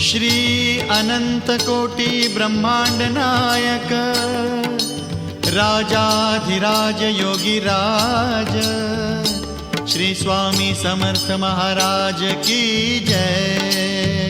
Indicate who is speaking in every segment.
Speaker 1: श्री अनंत कोटि ब्रह्मांड नायक राजाधिराज योगिराज श्री स्वामी समर्थ महाराज की जय।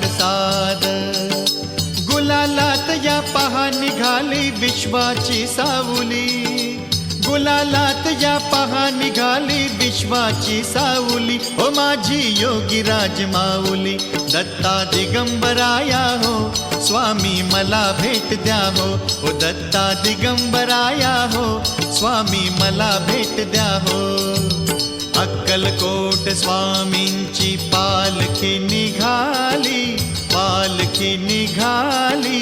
Speaker 1: पडसाद गुलालात या पहा निघाली विश्वाची सावली। गुलालात या पहा निघाली विश्वाची सावली। हो माझी योगी राज माऊली दत्ता दिगंबराया हो। स्वामी मला भेट द्या हो। दत्ता दिगंबराया हो। स्वामी मला भेट द्या हो। अक्कलकोट स्वामींची पालखी निघाली पालखी निघाली.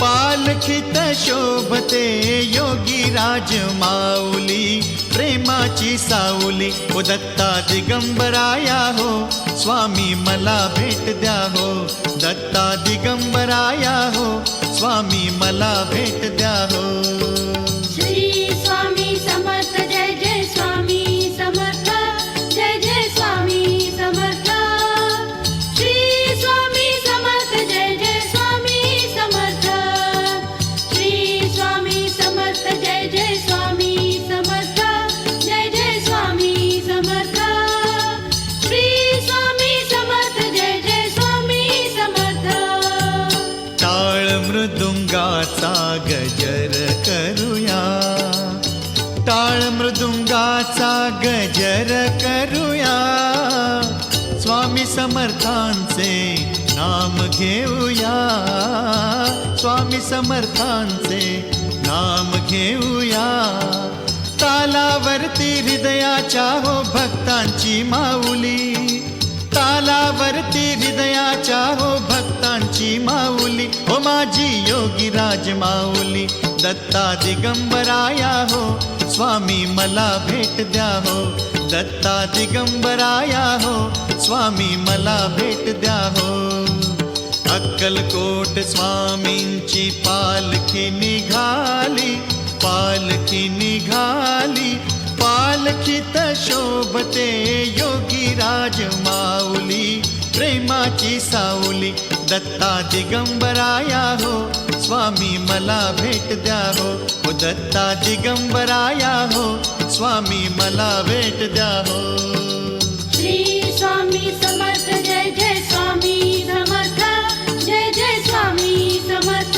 Speaker 1: पालखीत शोभते योगी राज माऊली प्रेमाची साऊली. ओ दत्ता दिगंबराया हो स्वामी मला भेट द्या हो. दत्ता दिगंबराया हो स्वामी मला भेट द्या हो. गजर करूया. स्वामी समर्थांचे नाम घेऊया. स्वामी समर्थांचे नाम घेऊया. तालावरती हृदयाच्या हो भक्तांची माऊली. तालावरती हृदयाच्या हो भक्तांची माऊली. हो माझी योगी राज माऊली. दत्ता दिगंबराया हो, स्वामी मला भेट द्या हो। दत्ता दिगंबराया हो, स्वामी मला भेट द्या हो। अक्कलकोट स्वामींची पालखी निघाली पालखी निघाली। पालखीत शोभते योगी राज माऊली, प्रेमाची सावली। दत्ता दिगंबराया हो स्वामी मला भेट द्या हो ओ दत्ता दिगंबराया हो. स्वामी मला भेट द्या हो
Speaker 2: श्री स्वामी समर्थ जय जय स्वामी समर्थ जय जय स्वामी समर्थ.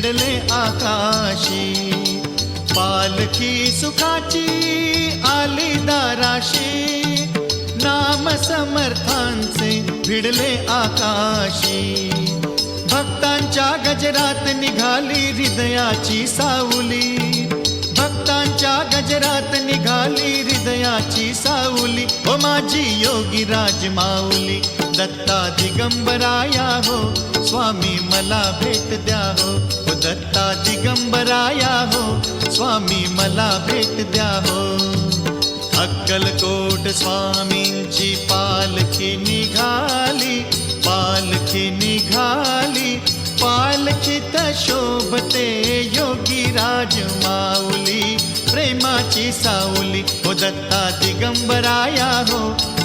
Speaker 1: भिडले आकाशी वर्षी सुखाची आली दाराशी नाम समर्थांचे भिडले आकाशी। भक्तांच्या गजरात निघाली हृदयाची सावली। भक्तांच्या गजरात निघाली हृदयाची सावली। ओ माझी योगी राज माऊली दत्ता दिगंबराया हो, स्वामी मला भेट द्या हो। दत्ता दिगंबराया हो, स्वामी मला भेट द्या हो। अक्कलकोट स्वामींची पालखी निघाली पालखी निघाली। पालखीत शोभते योगी राज माऊली, प्रेमाची सावली हो दत्ता दिगंबराया हो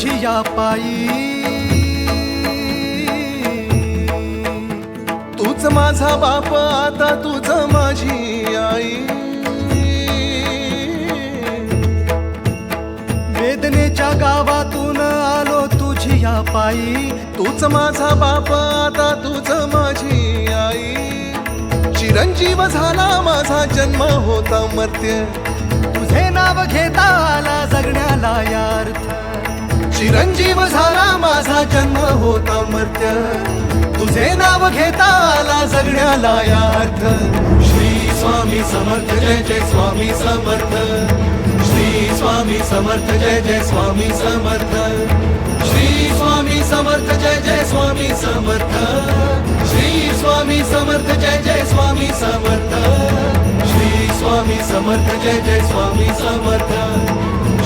Speaker 3: तुझी या पायी तूच माझा बाप आता तुझ माझी आई। वेदनेच्या गावातून आलो तुझी या पायी तूच माझा बाप आता तुझ माझी आई। चिरंजीव झाला माझा जन्म होता मर्त्य। तुझे नाव घेता आला जगण्याला यार्थ चिरंजीव झाला माझा जन्म होता मर्त्य. तुझे नाव घेता आला जगण्याला यार्थ श्री स्वामी समर्थ जय जय स्वामी समर्थ. श्री स्वामी समर्थ जय जय स्वामी समर्थ. श्री स्वामी समर्थ जय जय स्वामी समर्थ. श्री स्वामी समर्थ जय जय स्वामी समर्थ. श्री स्वामी समर्थ जय जय स्वामी समर्थ.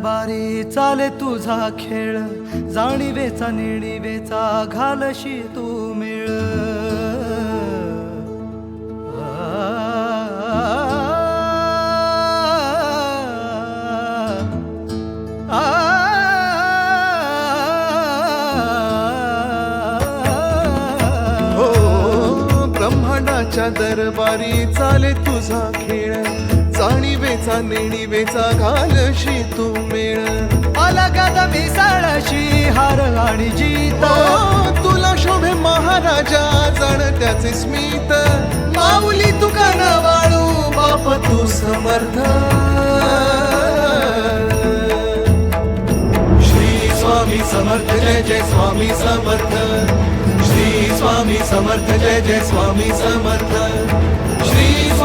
Speaker 3: दरबारी चाले तुझा खेळ जाणीवेचा निणीवेचा घालशी तू मिळ ब्रह्मांडाच्या दरबारी चाले तुझा खेळ जाणीवेचा नेणीवेचा घालशी तू मेळ. अलगद मिसाळशी हार आणि जीत. तुला शोभे महाराजा जण त्याचे स्मित. माऊली तुका न वाळू बाप तू समर्थ. श्री स्वामी समर्थ जय जय स्वामी समर्थ. श्री